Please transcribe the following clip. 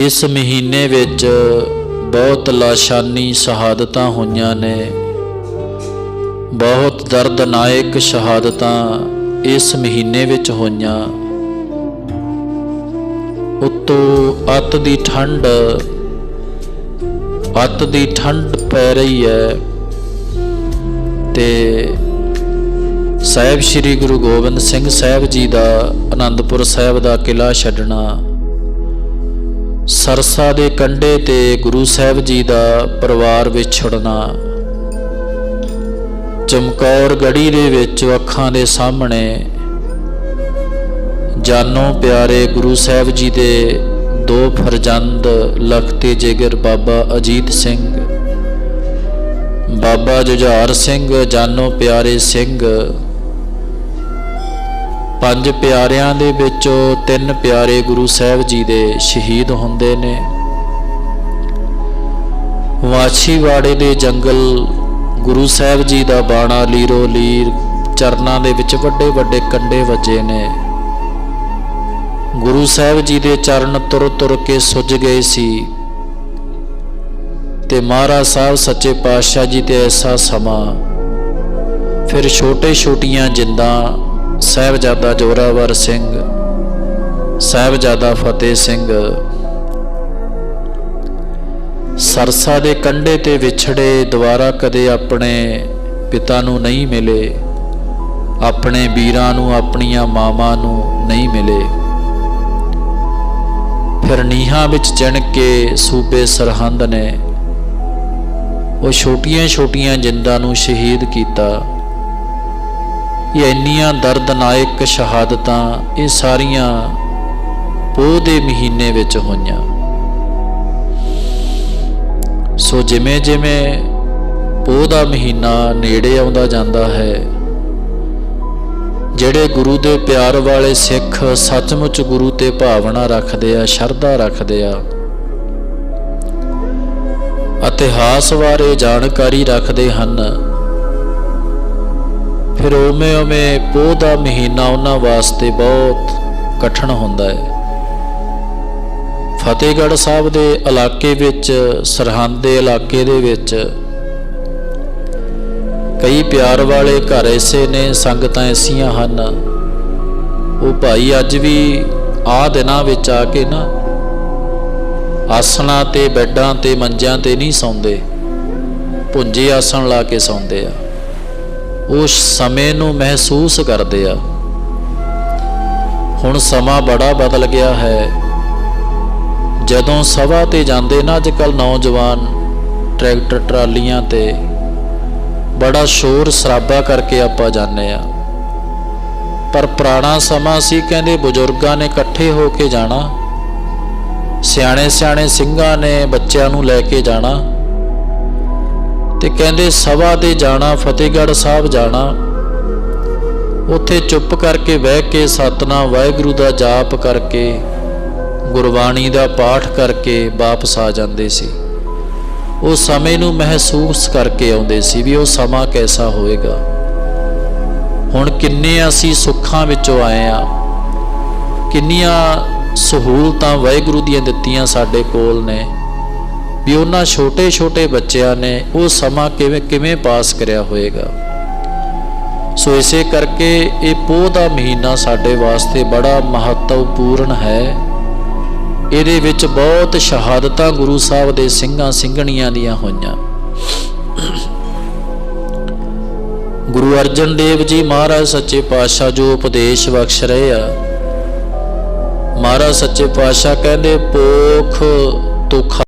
ਇਸ ਮਹੀਨੇ ਵਿੱਚ ਬਹੁਤ ਲਾਸ਼ਾਨੀ ਸ਼ਹਾਦਤਾਂ ਹੋਈਆਂ ਨੇ। ਬਹੁਤ ਦਰਦਨਾਇਕ ਸ਼ਹਾਦਤਾਂ ਇਸ ਮਹੀਨੇ ਵਿੱਚ ਹੋਈਆਂ। ਉਤੋਂ ਅੱਤ ਦੀ ਠੰਡ, ਅੱਤ ਦੀ ਠੰਡ ਪੈ ਰਹੀ ਹੈ ਤੇ ਸਾਹਿਬ ਸ੍ਰੀ ਗੁਰੂ ਗੋਬਿੰਦ ਸਿੰਘ ਸਾਹਿਬ ਜੀ ਦਾ ਆਨੰਦਪੁਰ ਸਾਹਿਬ ਦਾ ਕਿਲਾ ਛੱਡਣਾ ਸਰਸਾ ਦੇ ਕੰਢੇ ਤੇ ਗੁਰੂ ਸਾਹਿਬ ਜੀ ਦਾ ਪਰਿਵਾਰ ਵਿਛੜਨਾ। ਚਮਕੌਰ ਗੜੀ ਦੇ ਵਿੱਚ ਅੱਖਾਂ ਦੇ ਸਾਹਮਣੇ। ਜਾਨੋਂ ਪਿਆਰੇ ਗੁਰੂ ਸਾਹਿਬ ਜੀ ਦੇ ਦੋ ਫਰਜ਼ੰਦ ਲਖਤੇ ਜਿਗਰ ਬਾਬਾ ਅਜੀਤ ਸਿੰਘ। ਬਾਬਾ ਜੁਝਾਰ ਸਿੰਘ, ਜਾਨੋ ਪਿਆਰੇ ਸਿੰਘ ਪੰਜ ਪਿਆਰਿਆਂ ਦੇ ਵਿੱਚੋਂ ਤਿੰਨ ਪਿਆਰੇ ਗੁਰੂ ਸਾਹਿਬ ਜੀ ਦੇ ਸ਼ਹੀਦ ਹੁੰਦੇ ਨੇ। ਵਾਛੀਵਾੜੇ ਦੇ ਜੰਗਲ ਗੁਰੂ ਸਾਹਿਬ ਜੀ ਦਾ ਬਾਣਾ ਲੀਰੋ ਲੀਰ ਚਰਨਾਂ ਦੇ ਵਿੱਚ ਵੱਡੇ ਵੱਡੇ ਕੰਡੇ ਵੱਜੇ ਨੇ। ਗੁਰੂ ਸਾਹਿਬ ਜੀ ਦੇ ਚਰਨ ਤੁਰ ਤੁਰ ਕੇ ਸੁੱਜ ਗਏ ਸੀ ਤੇ ਮਹਾਰਾਜ ਸਾਹਿਬ ਸੱਚੇ ਪਾਤਸ਼ਾਹ ਜੀ ਤੇ ਐਸਾ ਸਮਾਂ। ਫਿਰ ਛੋਟੇ ਛੋਟੀਆਂ ਜਿੰਦਾਂ ਸਾਹਿਬਜ਼ਾਦਾ ਜੋਰਾਵਰ ਸਿੰਘ, ਸਾਹਿਬਜ਼ਾਦਾ ਫਤਿਹ ਸਿੰਘ। ਸਰਸਾ ਦੇ ਕੰਢੇ ਤੇ ਵਿਛੜੇ ਦੁਬਾਰਾ ਕਦੇ ਆਪਣੇ ਪਿਤਾ ਨੂੰ ਨਹੀਂ ਮਿਲੇ, ਆਪਣੇ ਵੀਰਾਂ ਨੂੰ, ਆਪਣੀਆਂ ਮਾਵਾਂ ਨੂੰ ਨਹੀਂ ਮਿਲੇ। ਫਿਰ ਨੀਹਾਂ ਵਿੱਚ ਚਿਣ ਕੇ ਸੂਬੇ ਸਰਹੰਦ ਨੇ ਉਹ ਛੋਟੀਆਂ-ਛੋਟੀਆਂ ਜਿੰਦਾਂ ਨੂੰ ਸ਼ਹੀਦ ਕੀਤਾ। ਇਹ ਇੰਨੀਆਂ ਦਰਦਨਾਇਕ ਸ਼ਹਾਦਤਾਂ ਇਹ ਸਾਰੀਆਂ ਪੋਹ ਦੇ ਮਹੀਨੇ ਵਿੱਚ ਹੋਈਆਂ। ਸੋ ਜਿਵੇਂ ਜਿਵੇਂ ਪੋਹ ਦਾ ਮਹੀਨਾ ਨੇੜੇ ਆਉਂਦਾ ਜਾਂਦਾ ਹੈ, ਜਿਹੜੇ ਗੁਰੂ ਦੇ ਪਿਆਰ ਵਾਲੇ ਸਿੱਖ ਸੱਚਮੁੱਚ ਗੁਰੂ ਤੇ ਭਾਵਨਾ ਰੱਖਦੇ ਆ, ਸ਼ਰਧਾ ਰੱਖਦੇ ਆ, ਇਤਿਹਾਸ ਬਾਰੇ ਜਾਣਕਾਰੀ ਰੱਖਦੇ ਹਨ ਫਿਰ ਉਵੇਂ ਉਵੇਂ ਪੋਹ ਦਾ ਮਹੀਨਾ ਉਹਨਾਂ ਵਾਸਤੇ ਬਹੁਤ ਕਠਿਨ ਹੁੰਦਾ ਹੈ। ਫਤਿਹਗੜ੍ਹ ਸਾਹਿਬ ਦੇ ਇਲਾਕੇ ਵਿੱਚ, ਸਰਹੰਦ ਦੇ ਇਲਾਕੇ ਦੇ ਵਿੱਚ ਕਈ ਪਿਆਰ ਵਾਲੇ ਘਰ ਐਸੇ ਨੇ, ਸੰਗਤਾਂ ਐਸੀਆਂ ਹਨ। ਉਹ ਭਾਈ ਅੱਜ ਵੀ ਆ ਦਿਨਾਂ ਵਿੱਚ ਆ ਕੇ ਨਾ ਆਸਣਾ ਤੇ ਬੈੱਡਾਂ ਤੇ ਮੰਜਿਆਂ ਤੇ ਨਹੀਂ ਸੌਂਦੇ ਪੁੰਜੇ ਆਸਣ ਲਾ ਕੇ ਸੌਂਦੇ ਆ। ਉਸ ਸਮੇਂ ਨੂੰ ਮਹਿਸੂਸ ਕਰਦੇ ਆ। ਹੁਣ ਸਮਾਂ ਬੜਾ ਬਦਲ ਗਿਆ ਹੈ। ਜਦੋਂ ਸਭਾ ਤੇ ਜਾਂਦੇ ਨਾ ਅੱਜਕੱਲ ਨੌਜਵਾਨ ਟਰੈਕਟਰ ਟਰਾਲੀਆਂ ਤੇ, ਬੜਾ ਸ਼ੋਰ ਸਰਾਬਾ ਕਰਕੇ ਆਪਾਂ ਜਾਂਦੇ ਆ। ਪਰ ਪੁਰਾਣਾ ਸਮਾਂ ਸੀ, ਕਹਿੰਦੇ ਬਜ਼ੁਰਗਾਂ ਨੇ ਇਕੱਠੇ ਹੋ ਕੇ ਜਾਣਾ। ਸਿਆਣੇ ਸਿਆਣੇ ਸਿੰਘਾਂ ਨੇ ਬੱਚਿਆਂ ਨੂੰ ਲੈ ਕੇ ਜਾਣਾ। ਤੇ ਕਹਿੰਦੇ ਸਭਾ ਦੇ ਜਾਣਾ, ਫਤਿਹਗੜ੍ਹ ਸਾਹਿਬ ਜਾਣਾ। ਉੱਥੇ ਚੁੱਪ ਕਰਕੇ ਬਹਿ ਕੇ ਸਤਨਾਮ ਵਾਹਿਗੁਰੂ ਦਾ ਜਾਪ ਕਰਕੇ, ਗੁਰਬਾਣੀ ਦਾ ਪਾਠ ਕਰਕੇ ਵਾਪਸ ਆ ਜਾਂਦੇ ਸੀ। ਉਹ ਸਮੇਂ ਨੂੰ ਮਹਿਸੂਸ ਕਰਕੇ ਆਉਂਦੇ ਸੀ ਵੀ ਉਹ ਸਮਾਂ ਕੈਸਾ ਹੋਵੇਗਾ ਹੁਣ ਕਿੰਨੇ ਅਸੀਂ ਸੁੱਖਾਂ ਵਿੱਚੋਂ ਆਏ ਆ। ਕਿੰਨੀਆਂ ਸਹੂਲਤਾਂ ਵਾਹਿਗੁਰੂ ਦੀਆਂ ਦਿੱਤੀਆਂ ਸਾਡੇ ਕੋਲ ਨੇ। ਵੀ ਉਹਨਾਂ ਛੋਟੇ-ਛੋਟੇ ਬੱਚਿਆਂ ਨੇ ਉਹ ਸਮਾਂ ਕਿਵੇਂ ਕਿਵੇਂ ਪਾਸ ਕਰਿਆ ਹੋਵੇਗਾ ਸੋ ਇਸੇ ਕਰਕੇ ਇਹ ਪੋਹ ਦਾ ਮਹੀਨਾ ਸਾਡੇ ਵਾਸਤੇ ਬੜਾ ਮਹੱਤਵਪੂਰਨ ਹੈ। ਇਹਦੇ ਵਿੱਚ ਬਹੁਤ ਸ਼ਹਾਦਤਾਂ ਗੁਰੂ ਸਾਹਿਬ ਦੇ ਸਿੰਘਾਂ ਸਿੰਘਣੀਆਂ ਦੀਆਂ ਹੋਈਆਂ। ਗੁਰੂ ਅਰਜਨ ਦੇਵ ਜੀ ਮਹਾਰਾਜ ਸੱਚੇ ਪਾਤਸ਼ਾਹ ਜੋ ਉਪਦੇਸ਼ ਬਖਸ਼ ਰਹੇ ਆ, ਮਹਾਰਾਜ ਸੱਚੇ ਪਾਤਸ਼ਾਹ ਕਹਿੰਦੇ ਪੋਖ ਤੁਖ